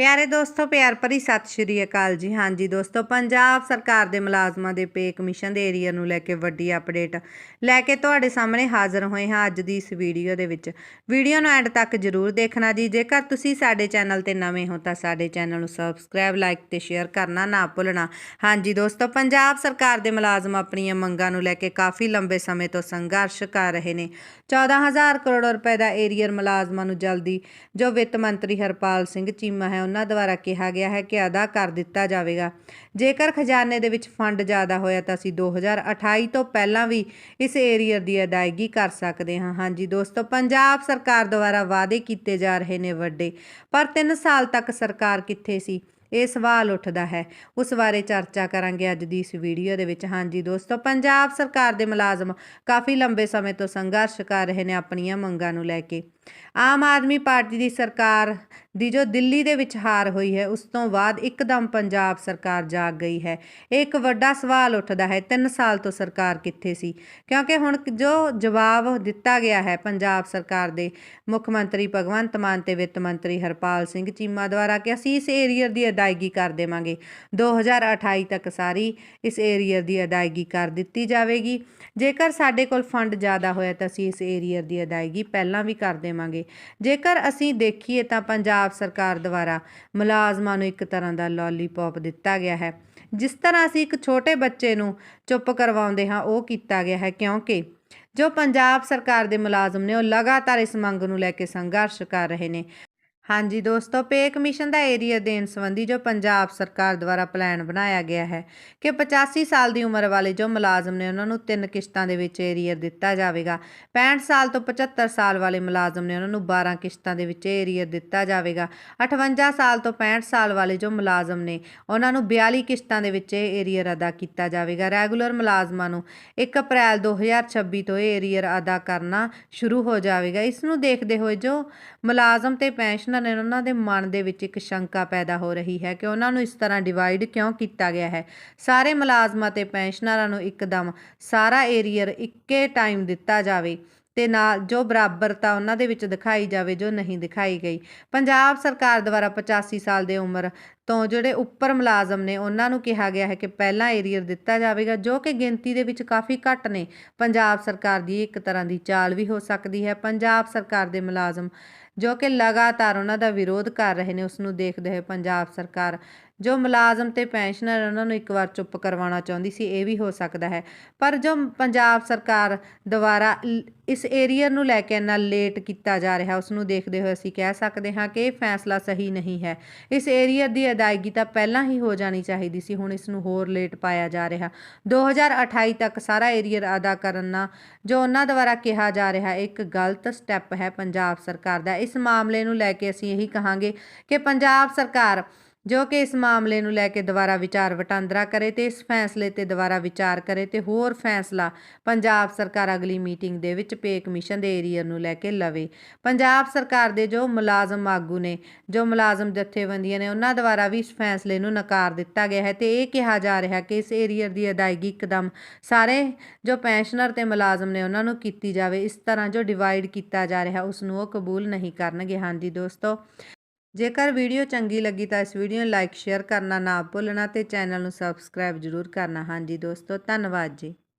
ਪਿਆਰੇ ਦੋਸਤੋ, ਪਿਆਰ ਭਰੀ ਸਤਿ ਸ਼੍ਰੀ ਅਕਾਲ ਜੀ। ਹਾਂਜੀ ਦੋਸਤੋ, ਪੰਜਾਬ ਸਰਕਾਰ ਦੇ ਮੁਲਾਜ਼ਮਾਂ ਦੇ ਪੇ ਕਮਿਸ਼ਨ ਦੇ ਏਰੀਆ ਨੂੰ ਲੈ ਕੇ ਵੱਡੀ ਅਪਡੇਟ ਲੈ ਕੇ ਤੁਹਾਡੇ ਸਾਹਮਣੇ ਹਾਜ਼ਰ ਹੋਏ ਹਾਂ ਅੱਜ ਦੀ ਇਸ ਵੀਡੀਓ ਦੇ ਵਿੱਚ। ਵੀਡੀਓ ਨੂੰ ਐਂਡ ਤੱਕ ਜਰੂਰ ਦੇਖਣਾ ਜੀ। ਜੇਕਰ ਤੁਸੀਂ ਸਾਡੇ ਚੈਨਲ ਤੇ ਨਵੇਂ ਹੋ ਤਾਂ ਸਾਡੇ ਚੈਨਲ ਨੂੰ ਸਬਸਕ੍ਰਾਈਬ, ਲਾਈਕ ਤੇ ਸ਼ੇਅਰ ਕਰਨਾ ਨਾ ਭੁੱਲਣਾ। ਹਾਂਜੀ ਦੋਸਤੋ, ਪੰਜਾਬ ਸਰਕਾਰ ਦੇ ਮੁਲਾਜ਼ਮ ਆਪਣੀਆਂ ਮੰਗਾਂ ਨੂੰ ਲੈ ਕੇ ਕਾਫੀ ਲੰਬੇ ਸਮੇਂ ਤੋਂ ਸੰਘਰਸ਼ ਕਰ ਰਹੇ ਨੇ। 14000 ਕਰੋੜ ਰੁਪਏ ਦਾ ਏਰੀਅਰ ਮੁਲਾਜ਼ਮਾਂ ਨੂੰ ਜਲਦੀ ਜੋ ਵਿੱਤ ਮੰਤਰੀ ਹਰਪਾਲ ਸਿੰਘ ਚੀਮਾ ਹੈ ਉਹਨਾਂ ਦੁਆਰਾ ਕਿਹਾ ਗਿਆ ਹੈ ਕਿ ਅਦਾ ਕਰ ਦਿੱਤਾ ਜਾਵੇਗਾ। ਜੇਕਰ ਖਜ਼ਾਨੇ ਦੇ ਵਿੱਚ ਫੰਡ ਜ਼ਿਆਦਾ ਹੋਇਆ ਤਾਂ ਅਸੀਂ 2028 ਤੋਂ ਪਹਿਲਾਂ ਵੀ ਇਸ ਏਰੀਅਰ ਦੀ ਅਦਾਇਗੀ ਕਰ ਸਕਦੇ ਹਾਂ। ਹਾਂਜੀ ਦੋਸਤੋ, ਪੰਜਾਬ ਸਰਕਾਰ ਦੁਆਰਾ ਵਾਅਦੇ ਕੀਤੇ ਜਾ ਰਹੇ ਨੇ ਵੱਡੇ, ਪਰ 3 ਸਾਲ ਤੱਕ ਸਰਕਾਰ ਕਿੱਥੇ ਸੀ? ਇਹ ਸਵਾਲ ਉੱਠਦਾ ਹੈ। ਉਸ ਬਾਰੇ ਚਰਚਾ ਕਰਾਂਗੇ ਅੱਜ ਦੀ ਇਸ ਵੀਡੀਓ ਦੇ ਵਿੱਚ। ਹਾਂਜੀ ਦੋਸਤੋ, ਪੰਜਾਬ ਸਰਕਾਰ ਦੇ ਮੁਲਾਜ਼ਮ ਕਾਫੀ ਲੰਬੇ ਸਮੇਂ ਤੋਂ ਸੰਘਰਸ਼ ਕਰ ਰਹੇ ਨੇ ਆਪਣੀਆਂ ਮੰਗਾਂ ਨੂੰ ਲੈ ਕੇ। ਆਮ ਆਦਮੀ ਪਾਰਟੀ ਦੀ ਸਰਕਾਰ ਦੀ ਜੋ ਦਿੱਲੀ ਦੇ ਵਿੱਚ ਹਾਰ ਹੋਈ ਹੈ, ਉਸ ਤੋਂ ਬਾਅਦ ਇੱਕਦਮ ਪੰਜਾਬ ਸਰਕਾਰ ਜਾਗ ਗਈ ਹੈ। ਇਹ ਇੱਕ ਵੱਡਾ ਸਵਾਲ ਉੱਠਦਾ ਹੈ 3 ਸਾਲ ਤੋਂ ਸਰਕਾਰ ਕਿੱਥੇ ਸੀ? ਕਿਉਂਕਿ ਹੁਣ ਜੋ ਜਵਾਬ ਦਿੱਤਾ ਗਿਆ ਹੈ ਪੰਜਾਬ ਸਰਕਾਰ ਦੇ ਮੁੱਖ ਮੰਤਰੀ ਭਗਵੰਤ ਮਾਨ ਤੇ ਵਿੱਤ ਮੰਤਰੀ ਹਰਪਾਲ ਸਿੰਘ ਚੀਮਾ ਦੁਆਰਾ ਕਿ ਅਸੀਂ ਇਸ ਏਰੀਅਰ ਦੀ ਅਦਾਇਗੀ ਕਰ ਦੇਵਾਂਗੇ। 2028 ਤੱਕ ਸਾਰੀ ਇਸ ਏਰੀਅਰ ਦੀ ਅਦਾਇਗੀ ਕਰ ਦਿੱਤੀ ਜਾਵੇਗੀ। ਜੇਕਰ ਸਾਡੇ ਕੋਲ ਫੰਡ ਜ਼ਿਆਦਾ ਹੋਇਆ ਤਾਂ ਅਸੀਂ ਇਸ ਏਰੀਅਰ ਦੀ ਅਦਾਇਗੀ ਪਹਿਲਾਂ ਵੀ ਕਰ ਦੇਵਾਂਗੇ। ਜੇਕਰ ਅਸੀਂ ਦੇਖੀਏ ਤਾਂ ਪੰਜਾਬ ਪੰਜਾਬ ਸਰਕਾਰ ਦੁਆਰਾ ਮੁਲਾਜ਼ਮਾਂ ਨੂੰ ਇੱਕ ਤਰ੍ਹਾਂ ਦਾ ਲੋਲੀਪੌਪ ਦਿੱਤਾ ਗਿਆ ਹੈ। ਜਿਸ ਤਰ੍ਹਾਂ ਅਸੀਂ ਇੱਕ ਛੋਟੇ ਬੱਚੇ ਨੂੰ ਚੁੱਪ ਕਰਵਾਉਂਦੇ ਹਾਂ, ਉਹ ਕੀਤਾ ਗਿਆ ਹੈ ਕਿਉਂਕਿ ਜੋ ਪੰਜਾਬ ਸਰਕਾਰ ਦੇ ਮੁਲਾਜ਼ਮ ਨੇ, ਉਹ ਲਗਾਤਾਰ ਇਸ ਮੰਗ ਨੂੰ ਲੈ ਕੇ ਸੰਘਰਸ਼ ਕਰ ਰਹੇ ਨੇ। ਹਾਂਜੀ ਦੋਸਤੋ, ਪੇ ਕਮਿਸ਼ਨ ਦਾ ਏਰੀਆ ਦੇਣ ਸੰਬੰਧੀ ਜੋ ਪੰਜਾਬ ਸਰਕਾਰ ਦੁਆਰਾ ਪਲਾਨ ਬਣਾਇਆ ਗਿਆ ਹੈ ਕਿ 85 ਸਾਲ ਦੀ ਉਮਰ ਵਾਲੇ ਜੋ ਮੁਲਾਜ਼ਮ ਨੇ ਉਹਨਾਂ ਨੂੰ ਤਿੰਨ ਕਿਸ਼ਤਾਂ ਦੇ ਵਿੱਚ ਏਰੀਅਰ ਦਿੱਤਾ ਜਾਵੇਗਾ। 65 ਸਾਲ ਤੋਂ 75 ਸਾਲ ਵਾਲੇ ਮੁਲਾਜ਼ਮ ਨੇ ਉਹਨਾਂ ਨੂੰ 12 ਕਿਸ਼ਤਾਂ ਦੇ ਵਿੱਚ ਏਰੀਅਰ ਦਿੱਤਾ ਜਾਵੇਗਾ। 58 ਸਾਲ ਤੋਂ 65 ਸਾਲ ਵਾਲੇ ਜੋ ਮੁਲਾਜ਼ਮ ਨੇ ਉਹਨਾਂ ਨੂੰ 42 ਕਿਸ਼ਤਾਂ ਦੇ ਵਿੱਚ ਇਹ ਏਰੀਅਰ ਅਦਾ ਕੀਤਾ ਜਾਵੇਗਾ। ਰੈਗੂਲਰ ਮੁਲਾਜ਼ਮਾਂ ਨੂੰ 1 ਅਪ੍ਰੈਲ 2026 ਤੋਂ ਇਹ ਏਰੀਅਰ ਅਦਾ ਕਰਨਾ ਸ਼ੁਰੂ ਹੋ ਜਾਵੇਗਾ। ਇਸ ਨੂੰ ਦੇਖਦੇ ਹੋਏ ਜੋ ਮੁਲਾਜ਼ਮ ਤੇ ਪੈਨਸ਼ਨਰ ਨੇ ਉਹਨਾਂ ਦੇ ਮਨ ਦੇ ਵਿੱਚ ਇੱਕ ਸ਼ੰਕਾ ਪੈਦਾ ਹੋ ਰਹੀ ਹੈ ਕਿ ਉਹਨਾਂ ਨੂੰ ਇਸ ਤਰ੍ਹਾਂ ਡਿਵਾਈਡ ਕਿਉਂ ਕੀਤਾ ਗਿਆ ਹੈ? ਸਾਰੇ ਮੁਲਾਜ਼ਮਾਂ ਤੇ ਪੈਨਸ਼ਨਰਾਂ ਨੂੰ ਇੱਕਦਮ ਸਾਰਾ ਏਰੀਅਰ ਇੱਕੇ ਟਾਈਮ ਦਿੱਤਾ ਜਾਵੇ ਤੇ ਨਾਲ ਜੋ ਬਰਾਬਰਤਾ ਉਹਨਾਂ ਦੇ ਵਿੱਚ ਦਿਖਾਈ ਜਾਵੇ, ਜੋ ਨਹੀਂ ਦਿਖਾਈ ਗਈ। ਪੰਜਾਬ ਸਰਕਾਰ ਦੁਆਰਾ 85 ਸਾਲ ਦੇ ਉਮਰ ਤੋਂ ਜਿਹੜੇ ਉੱਪਰ ਮੁਲਾਜ਼ਮ ਨੇ, ਉਹਨਾਂ ਨੂੰ ਕਿਹਾ ਗਿਆ ਹੈ ਕਿ ਪਹਿਲਾਂ ਏਰੀਅਰ ਦਿੱਤਾ ਜਾਵੇਗਾ, ਜੋ ਕਿ ਗਿਣਤੀ ਦੇ ਵਿੱਚ ਕਾਫੀ ਘੱਟ ਨੇ। ਪੰਜਾਬ ਸਰਕਾਰ ਦੀ ਇੱਕ ਤਰ੍ਹਾਂ ਦੀ ਚਾਲ ਵੀ ਹੋ ਸਕਦੀ ਹੈ। ਪੰਜਾਬ ਸਰਕਾਰ ਦੇ ਮੁਲਾਜ਼ਮ ਜੋ ਕਿ ਲਗਾਤਾਰ ਉਹਨਾਂ ਦਾ ਵਿਰੋਧ ਕਰ ਰਹੇ ਨੇ ਉਸ ਨੂੰ ਦੇਖਦੇ ਹੋਏ ਪੰਜਾਬ ਸਰਕਾਰ ਜੋ ਮੁਲਾਜ਼ਮ ਤੇ ਪੈਨਸ਼ਨਰ ਉਹਨਾਂ ਨੂੰ ਇੱਕ ਵਾਰ ਚੁੱਪ ਕਰਵਾਉਣਾ ਚਾਹੁੰਦੀ ਸੀ, ਇਹ ਵੀ ਹੋ ਸਕਦਾ ਹੈ। ਪਰ ਜੋ ਪੰਜਾਬ ਸਰਕਾਰ ਦੁਆਰਾ ਇਸ ਏਰੀਅਰ ਨੂੰ ਲੈ ਕੇ ਇੰਨਾ ਲੇਟ ਕੀਤਾ ਜਾ ਰਿਹਾ ਉਸ ਨੂੰ ਦੇਖਦੇ ਹੋਏ ਅਸੀਂ ਕਹਿ ਸਕਦੇ ਹਾਂ ਕਿ ਇਹ ਫੈਸਲਾ ਸਹੀ ਨਹੀਂ ਹੈ। ਇਸ ਏਰੀਅਰ ਦੀ ਅਦਾਇਗੀ ਤਾਂ ਪਹਿਲਾਂ ਹੀ ਹੋ ਜਾਣੀ ਚਾਹੀਦੀ ਸੀ, ਹੁਣ ਇਸ ਨੂੰ ਹੋਰ ਲੇਟ ਪਾਇਆ ਜਾ ਰਿਹਾ। 2028 ਤੱਕ ਸਾਰਾ ਏਰੀਅਰ ਅਦਾ ਕਰਨਾ ਜੋ ਉਹਨਾਂ ਦੁਆਰਾ ਕਿਹਾ ਜਾ ਰਿਹਾ, ਇੱਕ ਗਲਤ ਸਟੈਪ ਹੈ ਪੰਜਾਬ ਸਰਕਾਰ ਦਾ। ਇਸ ਮਾਮਲੇ ਨੂੰ ਲੈ ਕੇ ਅਸੀਂ ਇਹੀ ਕਹਾਂਗੇ ਕਿ ਪੰਜਾਬ ਸਰਕਾਰ ਜੋ ਕਿ ਇਸ ਮਾਮਲੇ ਨੂੰ ਲੈ ਕੇ ਦੁਬਾਰਾ ਵਿਚਾਰ ਵਟਾਂਦਰਾ ਕਰੇ ਤੇ ਇਸ ਫੈਸਲੇ ਤੇ ਦੁਬਾਰਾ ਵਿਚਾਰ ਕਰੇ ਤੇ ਹੋਰ ਫੈਸਲਾ ਪੰਜਾਬ ਸਰਕਾਰ ਅਗਲੀ ਮੀਟਿੰਗ ਦੇ ਵਿੱਚ ਪੇ ਕਮਿਸ਼ਨ ਦੇ ਏਰੀਅਰ ਨੂੰ ਲੈ ਕੇ ਲਵੇ। ਪੰਜਾਬ ਸਰਕਾਰ ਦੇ ਜੋ ਮੁਲਾਜ਼ਮ ਆਗੂ ਨੇ, ਜੋ ਮੁਲਾਜ਼ਮ ਜਥੇਬੰਦੀਆਂ ਨੇ, ਉਹਨਾਂ ਦੁਆਰਾ ਵੀ ਇਸ ਫੈਸਲੇ ਨੂੰ ਨਕਾਰ ਦਿੱਤਾ ਗਿਆ ਹੈ ਤੇ ਇਹ ਕਿਹਾ ਜਾ ਰਿਹਾ ਕਿ ਇਸ ਏਰੀਅਰ ਦੀ ਅਦਾਇਗੀ ਇੱਕਦਮ ਸਾਰੇ ਜੋ ਪੈਨਸ਼ਨਰ ਤੇ ਮੁਲਾਜ਼ਮ ਨੇ ਉਹਨਾਂ ਨੂੰ ਕੀਤੀ ਜਾਵੇ, ਇਸ ਤਰ੍ਹਾਂ ਜੋ ਡਿਵਾਈਡ ਕੀਤਾ ਜਾ ਰਿਹਾ, ਉਸ ਨੂੰ ਉਹ ਕਬੂਲ ਨਹੀਂ ਕਰਨਗੇ। ਹਾਂਜੀ ਦੋਸਤੋ ਜੇਕਰ ਵੀਡੀਓ ਚੰਗੀ ਲੱਗੀ ਤਾਂ ਇਸ ਵੀਡੀਓ ਨੂੰ ਲਾਈਕ, ਸ਼ੇਅਰ ਕਰਨਾ ਨਾ ਭੁੱਲਣਾ ਤੇ ਚੈਨਲ ਨੂੰ ਸਬਸਕ੍ਰਾਈਬ ਜ਼ਰੂਰ ਕਰਨਾ। ਹਾਂਜੀ ਦੋਸਤੋ, ਧੰਨਵਾਦ ਜੀ।